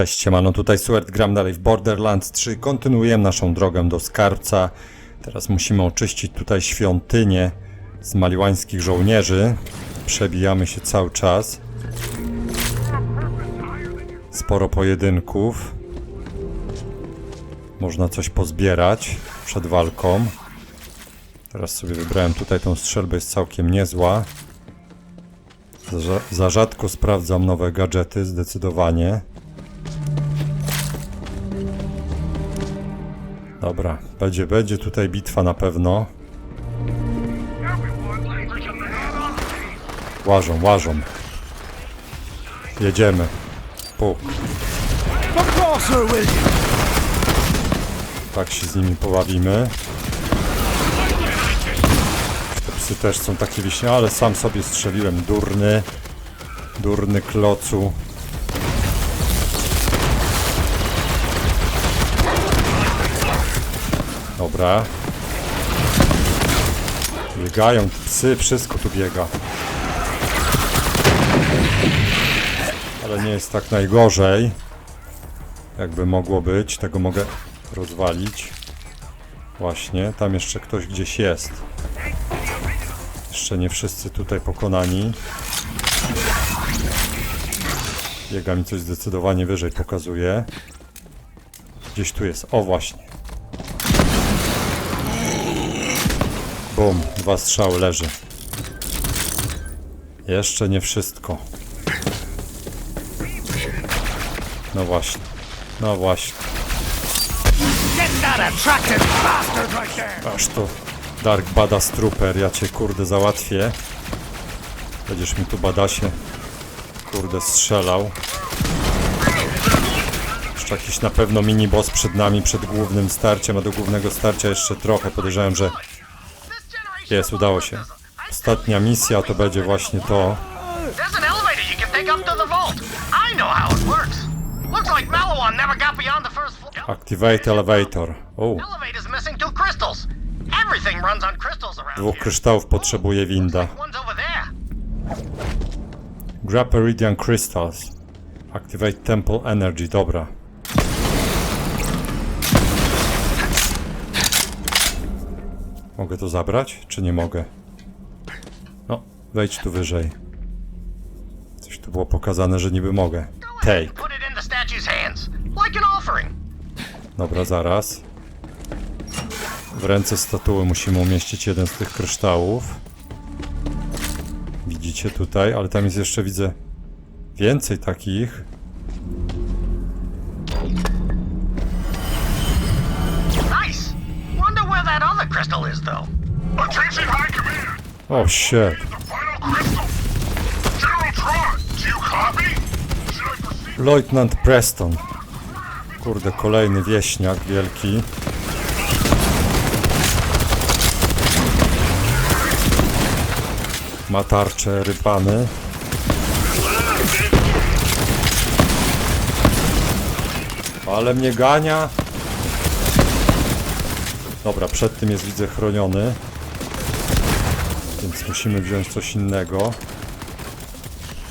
Cześć, siemano, tutaj Stuart, gram dalej w Borderlands 3, kontynuujemy naszą drogę do skarbca. Teraz musimy oczyścić tutaj świątynię z maliłańskich żołnierzy. Przebijamy się cały czas. Sporo pojedynków. Można coś pozbierać przed walką. Teraz sobie wybrałem tutaj tą strzelbę, jest całkiem niezła. Za, za rzadko sprawdzam nowe gadżety, zdecydowanie. Dobra, będzie, będzie tutaj bitwa na pewno. Łażą, łażą. Jedziemy. Puk. Tak się z nimi pobawimy. Te psy też są takie wiśnie, ale sam sobie strzeliłem. Durny. Durny klocu. Dobra. Biegają psy, wszystko tu biega. Ale nie jest tak najgorzej. Jakby mogło być. Tego mogę rozwalić. Właśnie, tam jeszcze ktoś gdzieś jest. Jeszcze nie wszyscy tutaj pokonani. Biega mi coś zdecydowanie wyżej pokazuje. Gdzieś tu jest. O właśnie. Bum, dwa strzały leży. Jeszcze nie wszystko. No właśnie. No właśnie. Aż to Dark Badass Trooper, ja cię kurde załatwię. Będziesz mi tu badasie kurde strzelał. Jeszcze jakiś na pewno mini boss przed nami, przed głównym starciem, a do głównego starcia jeszcze trochę. Podejrzewam, że jest, udało się. Ostatnia misja to będzie właśnie to. Activate Elevator. O, dwóch kryształów potrzebuje winda. Grab Iridian Crystals. Activate Temple Energy, dobra. Mogę to zabrać, czy nie mogę? No, wejdź tu wyżej. Coś tu było pokazane, że niby mogę. Take. Dobra, zaraz. W ręce statuły musimy umieścić jeden z tych kryształów. Widzicie tutaj, ale tam jest jeszcze, widzę, więcej takich. Crystal is, though. Attention High Command! O, shit. The final crystal! General Tron, do you copy? Should I proceed? Leutnant Preston. Kurde, kolejny wieśniak wielki. Ma tarczę rypany. Ale mnie gania. Dobra, przed tym jest widzę chroniony. Więc musimy wziąć coś innego.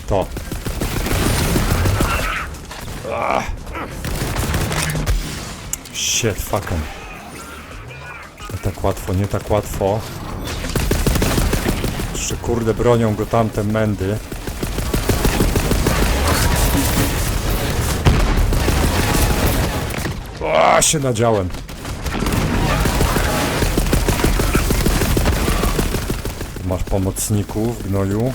To. Shit, fucking. Nie tak łatwo, nie tak łatwo. Jeszcze kurde bronią go tamte mędy. O, się nadziałem. Masz pomocników, gnoju.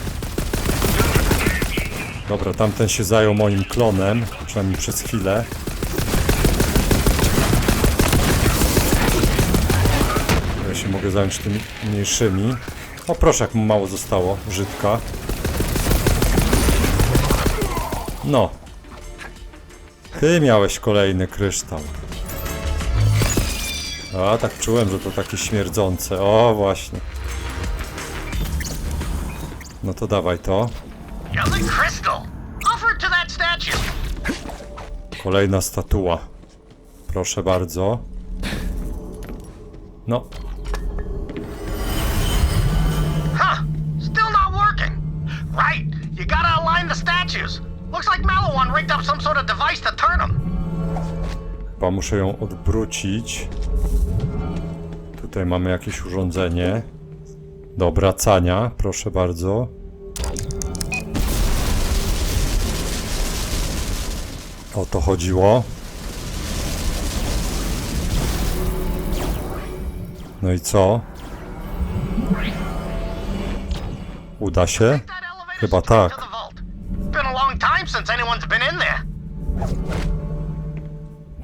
Dobra, tamten się zajął moim klonem, przynajmniej przez chwilę. Ja się mogę zająć tymi mniejszymi. O proszę, jak mu mało zostało, żydka. No. Ty miałeś kolejny kryształ. A, tak czułem, że to takie śmierdzące. O, właśnie. No to dawaj to. Kolejna statua. Proszę bardzo. No, Huh. Still not working. Right. You gotta align the statues. Looks like Maliwan rigged picked up some sort of device to turn them. Chyba muszę ją odwrócić. Tutaj mamy jakieś urządzenie do obracania, proszę bardzo. O to chodziło. No i co? Uda się? Chyba tak.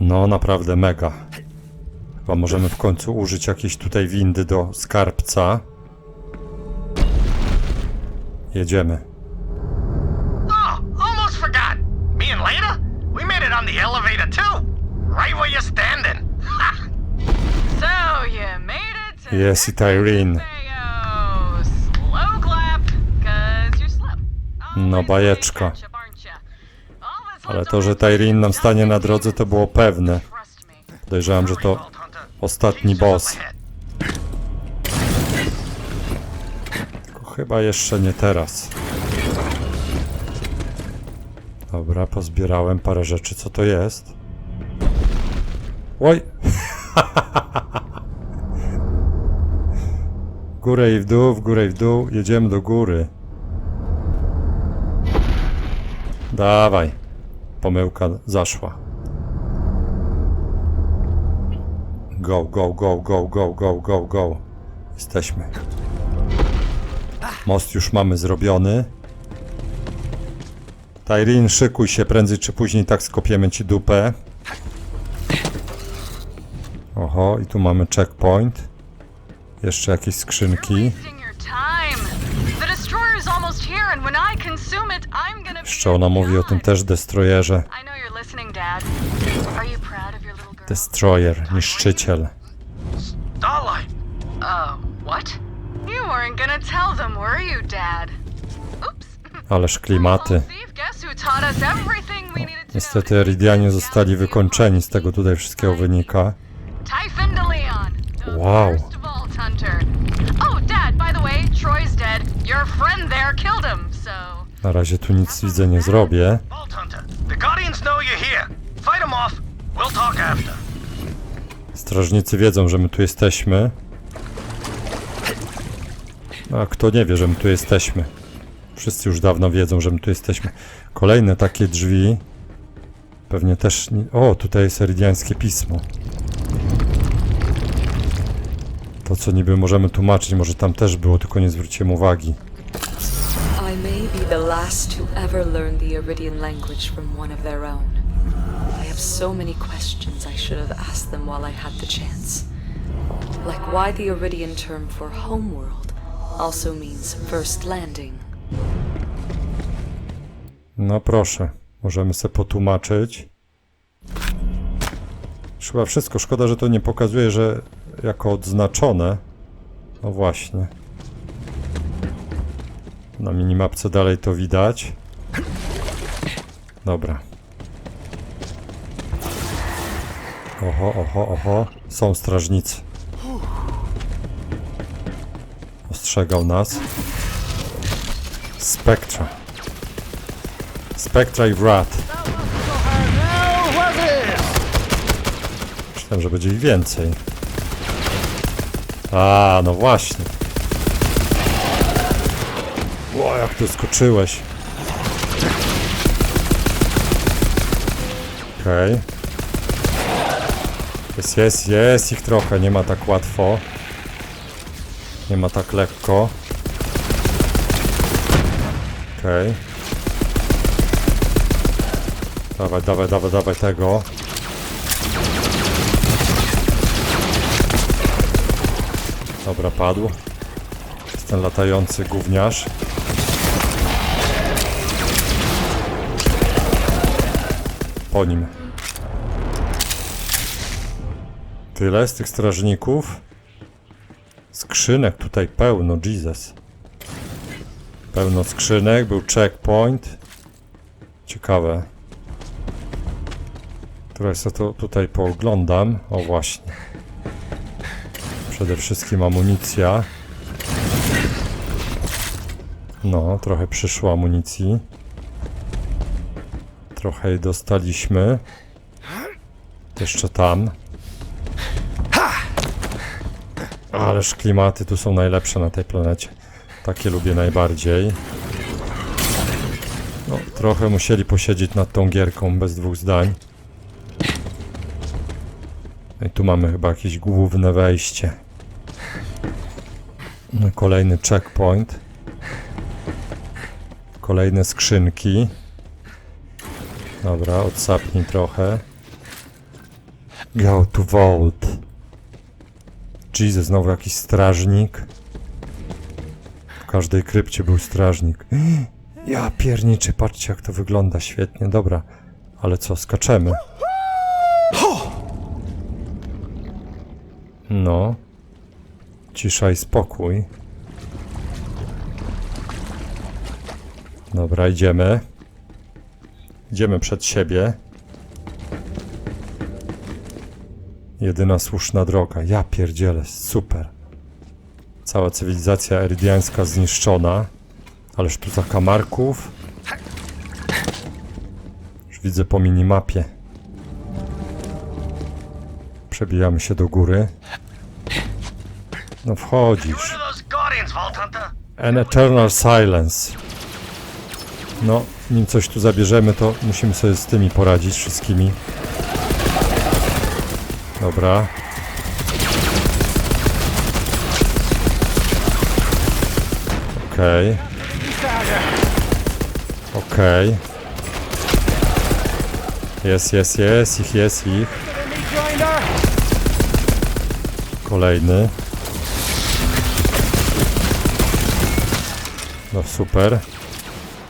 No, naprawdę mega. Chyba możemy w końcu użyć jakiejś tutaj windy do skarbca. Jedziemy. Oh, almost forgot. Me and Leda, we made it on the elevator too. Right where you're standing. So you made it to Yes, slow. No, bajeczka. Ale to, że Tyrin nam stanie na drodze, to było pewne. Podejrzewam, że to ostatni boss. Chyba jeszcze nie teraz. Dobra, pozbierałem parę rzeczy. Co to jest? Oj! W górę i w dół, w górę i w dół. Jedziemy do góry. Dawaj. Pomyłka zaszła. Go, go, go, go, go, go, go, go. Jesteśmy. Most już mamy zrobiony. Tyrin, szykuj się, prędzej czy później tak skopiemy ci dupę. Oho, i tu mamy checkpoint. Jeszcze jakieś skrzynki. Jeszcze ona mówi o tym też destroyerze. Destroyer, niszczyciel. Starlight. Oh, what? Weren't gonna tell them, were you, Dad? Oops. Ależ klimaty. Know Niestety Eridianie zostali wykończeni, z tego tutaj wszystkiego wynika. Wow. Oh. Na razie tu nic widzę nie zrobię. Vault Hunter. The Guardians know you're here. Fight them off. We'll talk after. Strażnicy wiedzą, że my tu jesteśmy. A kto nie wie, że my tu jesteśmy? Wszyscy już dawno wiedzą, że my tu jesteśmy. Kolejne takie drzwi. Pewnie też. Nie... O, tutaj jest eridiańskie pismo. To, co niby możemy tłumaczyć, może tam też było, tylko nie zwróciłem uwagi. I may be the last to ever learn the Iridian language from one of their own. I have so many questions I should have asked them while I had the chance. Like why the Iridian term for homeworld also means first landing. No proszę, możemy sobie potłumaczyć. Chyba wszystko. Szkoda, że to nie pokazuje, że jako odznaczone. No właśnie. Na minimapce dalej to widać. Dobra. Oho, oho, oho. Są strażnicy. Ostrzegał nas. Spectra. Spectra i this? Myślałem, że będzie ich więcej. A, no właśnie. Ło, jak tu skoczyłeś. Okej. Okay. Jest, jest, jest ich trochę, nie ma tak łatwo. Nie ma tak lekko. Okej. Okay. Dawaj, dawaj, dawaj, dawaj tego. Dobra, padł. Jest ten latający gówniarz. Po nim. Tyle z tych strażników. Skrzynek tutaj pełno, Jesus. Pełno skrzynek, był checkpoint. Ciekawe. Teraz sobie to tutaj pooglądam. O właśnie. Przede wszystkim amunicja. No, trochę przyszło amunicji. Trochę jej dostaliśmy. Jeszcze tam. Ależ klimaty tu są najlepsze na tej planecie. Takie lubię najbardziej. No, trochę musieli posiedzieć nad tą gierką, bez dwóch zdań. No i tu mamy chyba jakieś główne wejście. No, kolejny checkpoint. Kolejne skrzynki. Dobra, odsapnij trochę. Go to vault. Jesus, znowu jakiś strażnik. W każdej krypcie był strażnik. Ja pierniczy, patrzcie jak to wygląda świetnie. Dobra, ale co, skaczemy? No. Cisza i spokój. Dobra, idziemy. Idziemy przed siebie. Jedyna słuszna droga. Ja pierdzielę, super. Cała cywilizacja erydiańska zniszczona. Ależ tu zakamarków. Już widzę po minimapie. Przebijamy się do góry. No wchodzisz. An Eternal Silence. No, nim coś tu zabierzemy, to musimy sobie z tymi poradzić wszystkimi. Dobra. Okej. Okej. Jest, jest, jest, ich jest, ich. Kolejny. No super.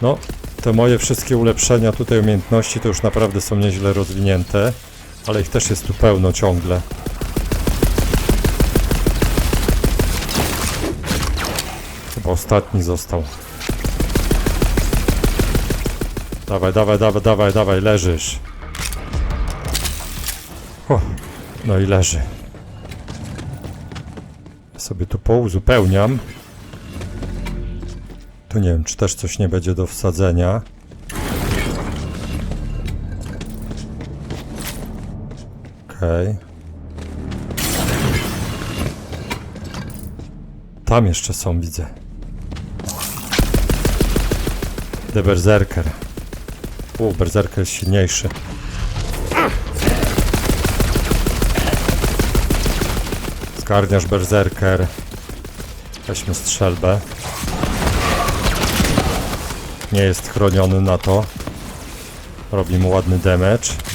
No, te moje wszystkie ulepszenia tutaj umiejętności to już naprawdę są nieźle rozwinięte, ale ich też jest tu pełno ciągle. Chyba ostatni został. Dawaj, dawaj, dawaj, dawaj, dawaj, leżysz. O, no i leży. Sobie tu pouzupełniam. Tu nie wiem, czy też coś nie będzie do wsadzenia. Okej. Tam jeszcze są, widzę. The Berserker. U, Berserker silniejszy. Zgarniasz Berserker. Weźmy strzelbę. Nie jest chroniony na to. Robi mu ładny damage.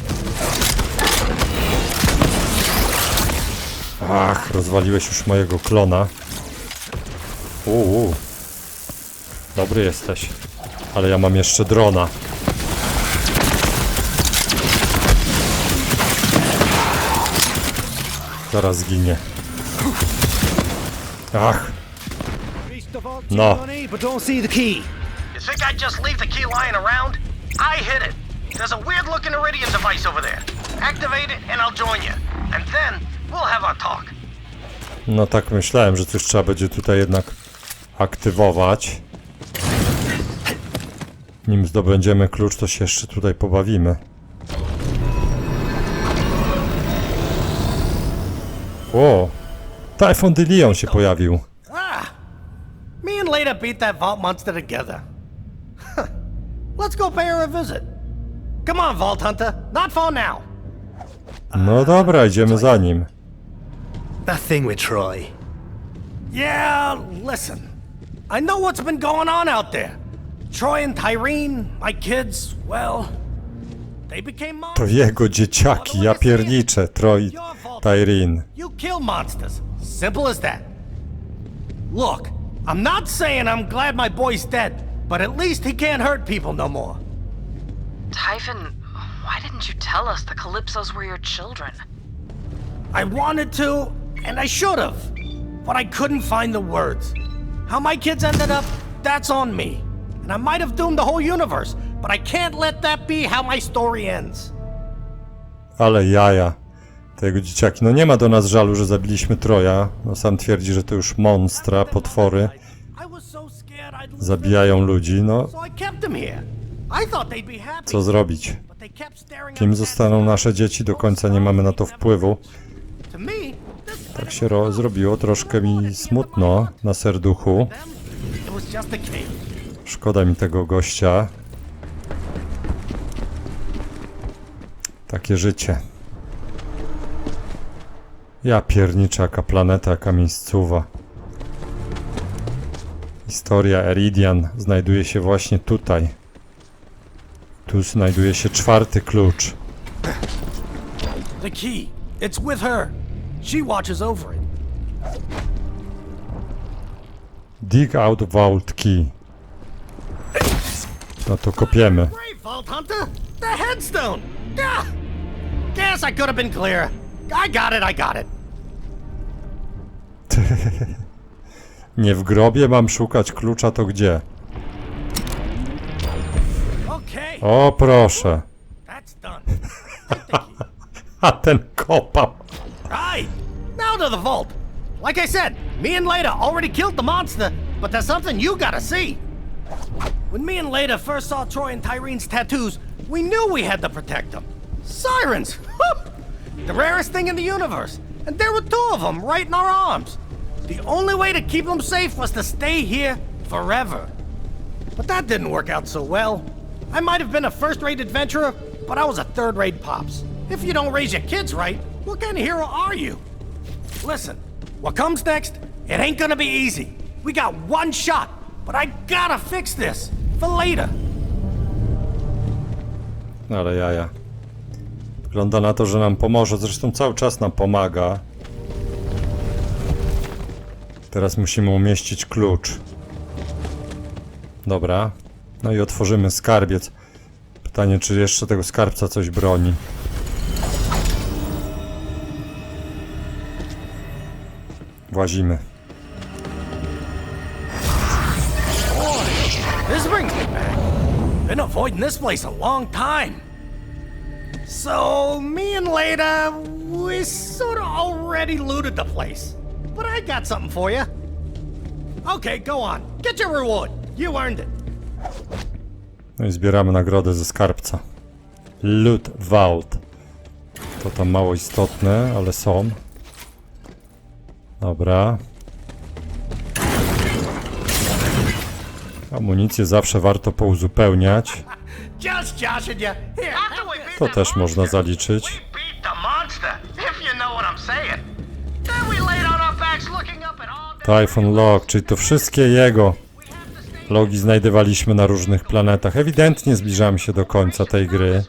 Ach, rozwaliłeś już mojego klona. Uuu. Dobry jesteś. Ale ja mam jeszcze drona. Zaraz zginie. Ach, No. There's a weird looking Iridium device over there. Activate it and I'll join you. And then we'll have our talk. no tak myślałem, że coś trzeba będzie tutaj jednak aktywować. Nim zdobędziemy klucz, to się jeszcze tutaj pobawimy. O! Typhon de Leon się pojawił. Ah! Me and Leda beat that Vault monster together. Let's go pay her a visit. Come on, Vault Hunter. Not far now. No dobra, idziemy za nim. That thing with Troy. Yeah, listen. I know what's been going on out there. Troy and Tyrene, my kids, well, they became To jego dzieciaki, ja pierniczę, Troy, Tyreen. You kill monsters. Simple as that. Look, I'm not saying I'm glad my boy's dead, but at least he can't hurt people no more. Typhon, why didn't you tell us the Calypsos were your children? I wanted to, and I should have, but I couldn't find the words. How my kids ended up, that's on me. And I might have doomed the whole universe, but I can't let that be how my story ends. Ale jaja. Te jego dzieciaki. No nie ma do nas żalu, że zabiliśmy Troja. No sam twierdzi, że to już monstra, potwory. Zabijają ludzi, no co zrobić? Kim zostaną nasze dzieci, do końca nie mamy na to wpływu. Tak się ro- zrobiło troszkę mi smutno na serduchu. Szkoda mi tego gościa. Takie życie. Ja pierniczę, jaka planeta, jaka miejscowa. Historia Eridian znajduje się właśnie tutaj. Tu znajduje się czwarty klucz. The key, it's with her. She watches over it. Dig out vault key. No to kopiemy. Great, Vault Hunter! The headstone! Guess I could have been clearer. I got it, I got it. Nie w grobie mam szukać klucza, to gdzie? Okay, O proszę. that's done. A ten kopał. Right, now to the vault. Like I said, me and Leda already killed the monster, but there's something you gotta see. When me and Leda first saw Troy and Tyrene's tattoos, we knew we had to protect them. Sirens! the rarest thing in the universe. And there were two of them right in our arms. The only way to keep them safe was to stay here forever. But that didn't work out so well. I might have been a first rate adventurer, but I was a third rate pops. If you don't raise your kids right, what kind of hero are you? Listen, what comes next, it ain't gonna be easy. We got one shot, but I gotta fix this for later. Ale jaja. Wygląda na to, że nam pomoże. Zresztą cały czas nam pomaga. Teraz musimy umieścić klucz. Dobra. No i otworzymy skarbiec. Pytanie, czy jeszcze tego skarbca coś broni. Włazimy. This brings me back. Been avoiding this place a long time. So, me and Leda, we sort of already looted the place. But I got something for you. Okay, go on. Get your reward. You earned it. No i zbieramy nagrodę ze skarbca. Loot Vault. To tam mało istotne, ale są. Dobra. Amunicję zawsze warto pouzupełniać. To też można zaliczyć. Typhon Log, czyli to wszystkie jego logi znajdowaliśmy na różnych planetach. Ewidentnie zbliżamy się do końca tej gry.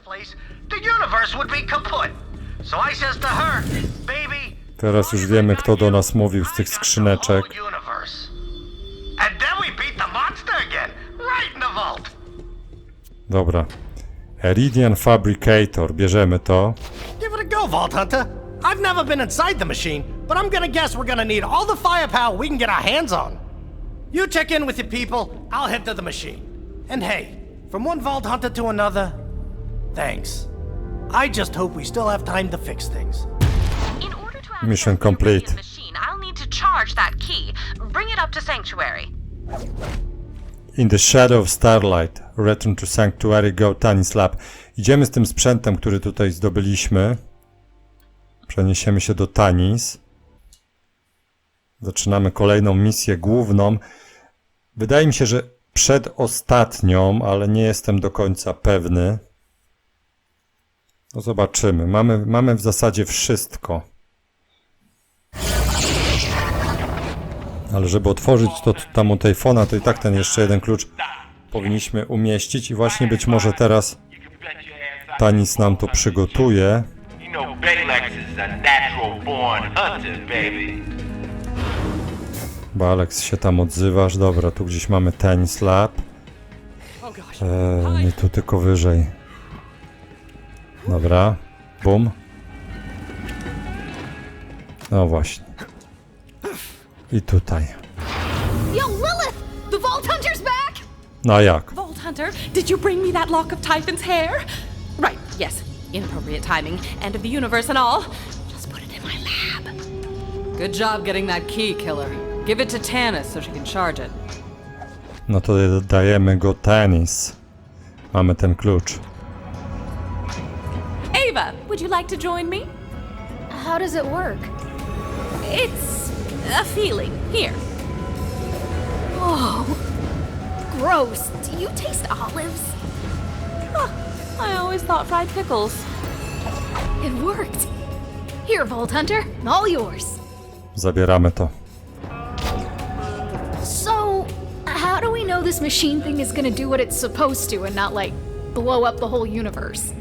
So I says to her, Teraz już wiemy, kto do nas mówił z tych skrzyneczek. Dobra. Eridian Fabricator, bierzemy to. Give it a go, Vault Hunter. I've never been inside the machine, but I'm gonna guess we're gonna need all the firepower we can get our hands on. You check in with your people, I'll head to the machine. And hey, from one Vault Hunter to another, thanks. I just hope we still have time to fix things. Mission complete. I'll need to charge that key. Bring it up to Sanctuary. In the Shadow of Starlight, Return to Sanctuary, Go Tanis Lab. Idziemy z tym sprzętem, który tutaj zdobyliśmy. Przeniesiemy się do Tanis. Zaczynamy kolejną misję główną. Wydaje mi się, że przedostatnią, ale nie jestem do końca pewny. No zobaczymy. Mamy, mamy w zasadzie wszystko. Ale żeby otworzyć to tam u tej fona, to i tak ten jeszcze jeden klucz powinniśmy umieścić i właśnie być może teraz Tanis nam to przygotuje. Bo Alex się tam odzywasz. Dobra, tu gdzieś mamy Tanis Lab. Eee, nie tu, tylko wyżej. Dobra. Bum. No właśnie. I tutaj. Yo, Lilith! The Vault Hunter's back! No a jak? Vault Hunter, did you bring me that lock of Typhon's hair? Right, yes. Inappropriate timing, end of the universe and all. Just put it in my lab. Good job getting that key, killer. Give it to Tanis so she can charge it. No to dajemy go Tanis. Mamy ten klucz. Ava, would you like to join me? How does it work? It's a feeling. Here. Oh, gross. Do you taste olives? Huh, I always thought fried pickles. It worked. Here, Vault Hunter, all yours. Zabieramy to. So, how do we know this machine thing is gonna do what it's supposed to and not, like, blow up the whole universe?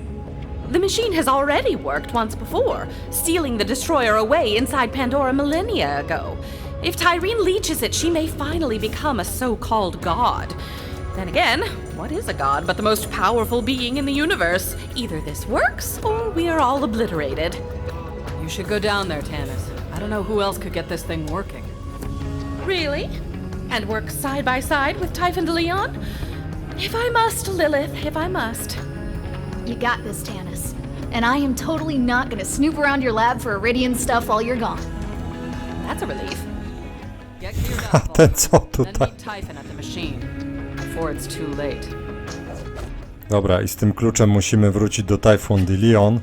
The machine has already worked once before, stealing the destroyer away inside Pandora millennia ago. If Tyrene leeches it, she may finally become a so called god. Then again, what is a god but the most powerful being in the universe? Either this works, or we are all obliterated. You should go down there, Tannis. I don't know who else could get this thing working. Really? And work side by side with Typhon de Leon? If I must, Lilith, if I must. You got this, Tanis. And I am totally not gonna snoop around your lab for Iridian stuff while you're gone. That's a relief. Get geared up, Ten co Then tutaj? meet Typhon at the machine. Before it's too late. Dobra, i z tym kluczem musimy wrócić do Typhoon de Leon.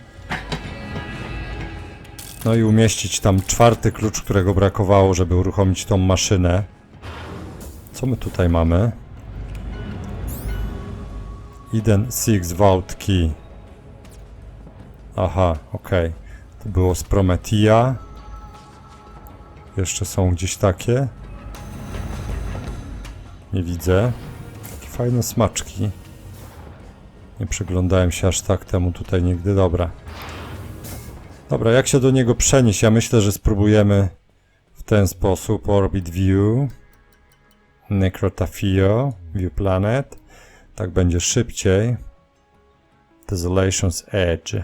No i umieścić tam czwarty klucz, którego brakowało, żeby uruchomić tą maszynę. Co my tutaj mamy? Eden Six Vault Key. Aha, okej. To było z Prometia. Jeszcze są gdzieś takie. Nie widzę. Takie fajne smaczki. Nie przyglądałem się aż tak temu tutaj nigdy. Dobra. Dobra, jak się do niego przenieść? Ja myślę, że spróbujemy w ten sposób. Orbit View. Necrotafio. View Planet. Tak będzie szybciej. Desolation's Edge.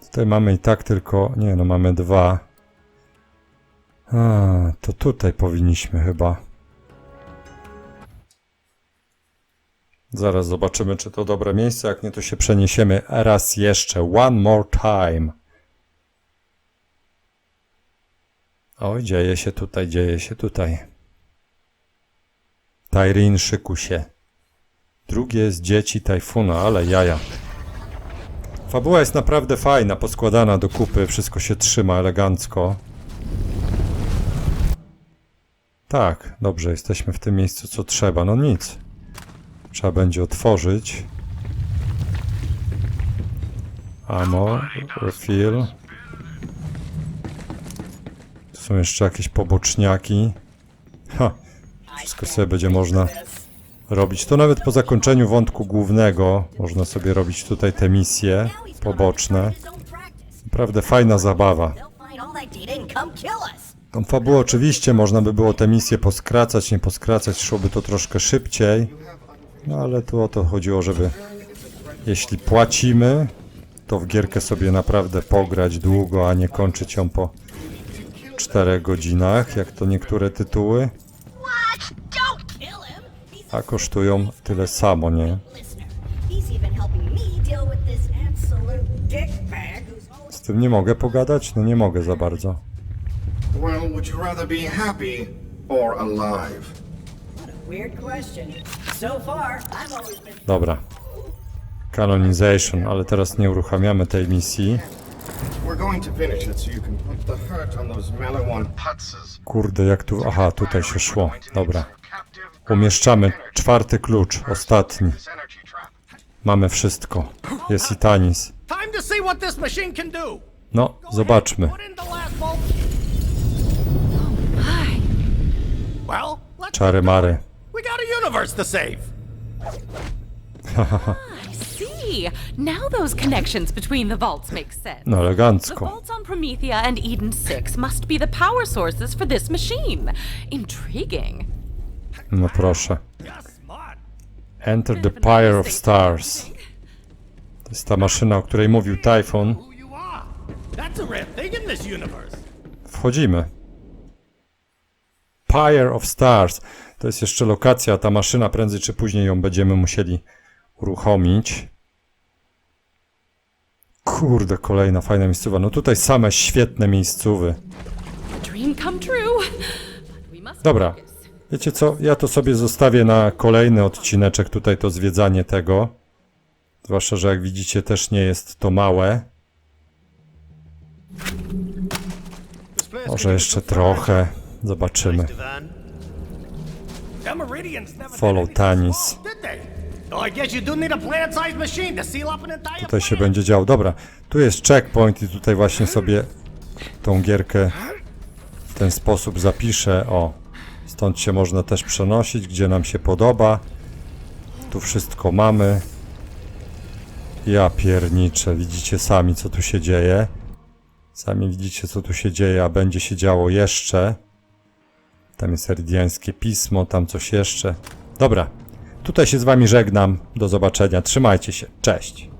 Tutaj mamy i tak tylko... Nie, no mamy dwa. A, to tutaj powinniśmy chyba. Zaraz zobaczymy, czy to dobre miejsce. Jak nie, to się przeniesiemy raz jeszcze. One more time. Oj, dzieje się tutaj, dzieje się tutaj. Tyrin, szyku się. Drugie z dzieci Tajfuna, ale jaja. Fabuła jest naprawdę fajna, poskładana do kupy, wszystko się trzyma elegancko. Tak, dobrze, jesteśmy w tym miejscu, co trzeba. No nic. Trzeba będzie otworzyć. Ammo, refill. Tu są jeszcze jakieś poboczniaki. Ha, wszystko sobie będzie można robić. To nawet po zakończeniu wątku głównego można sobie robić tutaj te misje poboczne. Naprawdę fajna zabawa. Tą fabułę oczywiście można by było te misje poskracać, nie poskracać, szłoby to troszkę szybciej. No ale tu o to chodziło, żeby jeśli płacimy, to w gierkę sobie naprawdę pograć długo, a nie kończyć ją po 4 godzinach, jak to niektóre tytuły. A kosztują tyle samo, nie? Z tym nie mogę pogadać? No nie mogę za bardzo. Well, would you rather be happy or alive? Weird question. So far, I've always been Dobra. Canonization, ale teraz nie uruchamiamy tej misji. We're going to finish it so you can put the hurt on those Malawan putzes. Kurde, jak tu... Aha, tutaj się szło. Dobra. Umieszczamy czwarty klucz, ostatni. Mamy wszystko. Jest i Tanis. Time to see what this machine can do. No, zobaczmy. Let's Czary mary. We got a universe to save. See. Now those connections between the vaults make sense. No The elegancko. vaults on Promethea and Eden 6 must be the power sources for this machine. Intriguing. No proszę. Enter the Pyre of Stars. To jest ta maszyna, o której mówił Typhon. Who you are. That's a rare thing in this universe. Wchodzimy. Pyre of Stars. To jest jeszcze lokacja, ta maszyna prędzej czy później ją będziemy musieli uruchomić. Kurde, kolejna fajna miejscowa. No tutaj same świetne miejscowy. Dobra. Wiecie co? Ja to sobie zostawię na kolejny odcineczek, tutaj to zwiedzanie tego. Zwłaszcza, że jak widzicie też nie jest to małe. Może jeszcze trochę. Zobaczymy. Follow Tanis. Oh, Tutaj się będzie działo. Dobra, tu jest checkpoint i tutaj właśnie sobie tą gierkę w ten sposób zapiszę. O, stąd się można też przenosić, gdzie nam się podoba. Tu wszystko mamy. Ja pierniczę, widzicie sami co tu się dzieje. Sami widzicie co tu się dzieje, a będzie się działo jeszcze. Tam jest eridiańskie pismo, tam coś jeszcze. Dobra, tutaj się z wami żegnam. Do zobaczenia, trzymajcie się, cześć.